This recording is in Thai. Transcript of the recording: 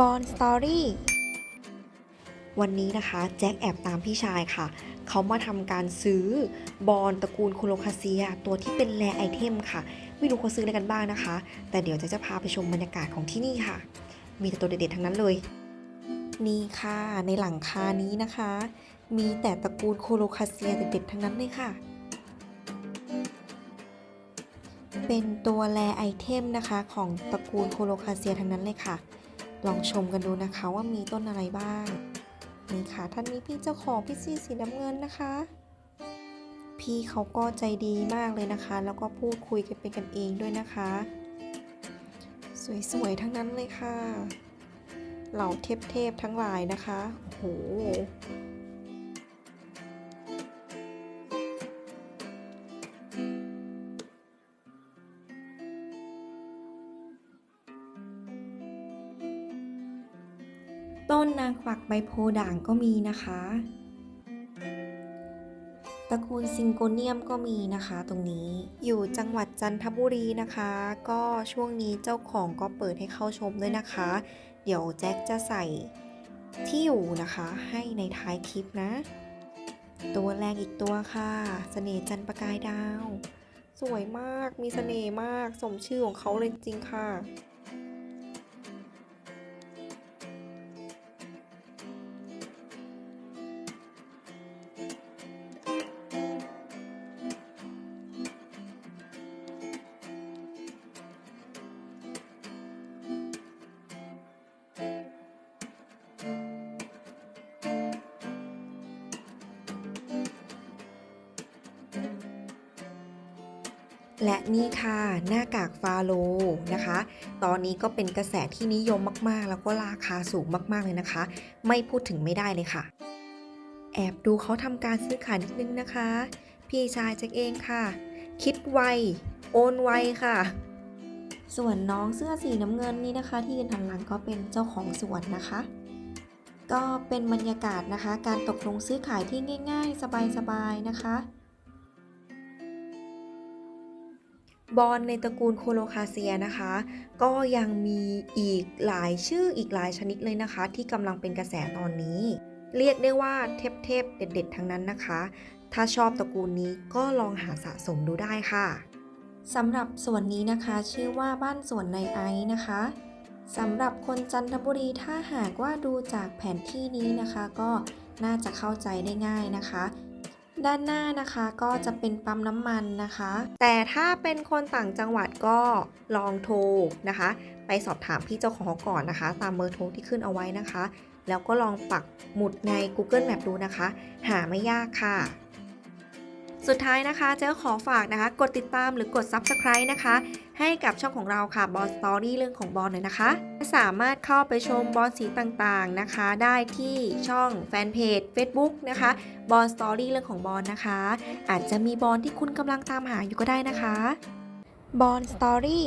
บอลสตอรี่วันนี้นะคะแจ็คแอบตามพี่ชายค่ะ เขามาทำการซื้อบอลตระกูลโคโลคาเซีย ตัวที่เป็นแรไอเทมค่ะ ไม่รู้เขาซื้ออะไรกันบ้างนะคะ แต่เดี๋ยวแจ็คจะพาไปชมบรรยากาศของที่นี่ค่ะ มีแต่ตัวเด็ดๆทั้งนั้นเลย นี่ค่ะในหลังคานี้นะคะ มีแต่ตระกูลโคโลคาเซียเด็ดๆทั้งนั้นเลยค่ะ เป็นตัวแรไอเทมนะคะของตระกูลโคโลคาเซียทั้งนั้นเลยค่ะ ลองชมกันดูนะคะว่ามีต้นอะไรบ้าง นี่ค่ะท่านนี้พี่เจ้าของพี่ซีสีน้ำเงินนะคะ พี่เขาก็ใจดีมากเลยนะคะ แล้วก็พูดคุยกันเป็นกันเองด้วยนะคะ สวยๆทั้งนั้นเลยค่ะ เหล่าเทพๆทั้งหลายนะคะโอ้โห ต้นนางกวักใบโพด่างก็มีนะคะ ตระกูลซิงโกเนียมก็มีนะคะตรงนี้ อยู่จังหวัดจันทบุรีนะคะ ก็ช่วงนี้เจ้าของก็เปิดให้เข้าชมด้วยนะคะ เดี๋ยวแจ็คจะใส่ที่อยู่นะคะให้ในท้ายคลิปนะ ตัวแรกอีกตัวค่ะเสน่ห์จันประกายดาว สวยมากมีเสน่ห์มากสมชื่อของเขาเลยจริงค่ะ และนี่ค่ะหน้ากากฟาโลนะคะ ตอนนี้ก็เป็นกระแสที่นิยมมากๆ แล้วก็ราคาสูงมากๆเลยนะคะ ไม่พูดถึงไม่ได้เลยค่ะ แอบดูเขาทำการซื้อขายนิดนึงนะคะ พี่ชายจ็คเองค่ะ คิดไว โอนไวค่ะ ส่วนน้องเสื้อสีน้ำเงินนี่นะคะ ที่ยืนหันหลังก็เป็นเจ้าของสวนนะคะ ก็เป็นบรรยากาศนะคะ การตกลงซื้อขายที่ง่าย ๆ สบายๆนะคะ บอลในตระกูลโคโลคาเซียนะคะ ก็ยังมีอีกหลายชื่ออีกหลายชนิดเลยนะคะ ที่กำลังเป็นกระแสตอนนี้ เรียกได้ว่าเทพๆเด็ด ๆ ทั้งนั้นนะคะ ถ้าชอบตระกูลนี้ก็ลองหาสะสมดูได้ค่ะสำหรับส่วนนี้นะคะ ชื่อว่าบ้านสวนในไอซ์นะคะสำหรับคนจันทบุรีถ้าหากว่าดูจากแผนที่นี้นะคะ ก็น่าจะเข้าใจได้ง่ายนะคะ ด้านหน้านะคะก็จะเป็นปั๊มน้ำมันนะคะ แต่ถ้าเป็นคนต่างจังหวัดก็ลองโทรนะคะ ไปสอบถามพี่เจ้าของก่อนนะคะ ตามเบอร์โทรที่ขึ้นเอาไว้นะคะ แล้วก็ลองปักหมุดใน Google Map ดูนะคะ หาไม่ยากค่ะ สุดท้ายนะคะเจ้ขอฝากนะคะ กดติดตามหรือกด Subscribe นะคะ ให้กับช่องของเราค่ะบอลสตอรี่เรื่องของบอลเลยนะคะ สามารถเข้าไปชมบอลสีต่างๆนะคะ ได้ที่ช่องแฟนเพจ Facebook นะคะบอลสตอรี่เรื่องของบอลนะคะ อาจจะมีบอลที่คุณกำลังตามหาอยู่ก็ได้นะคะบอลสตอรี่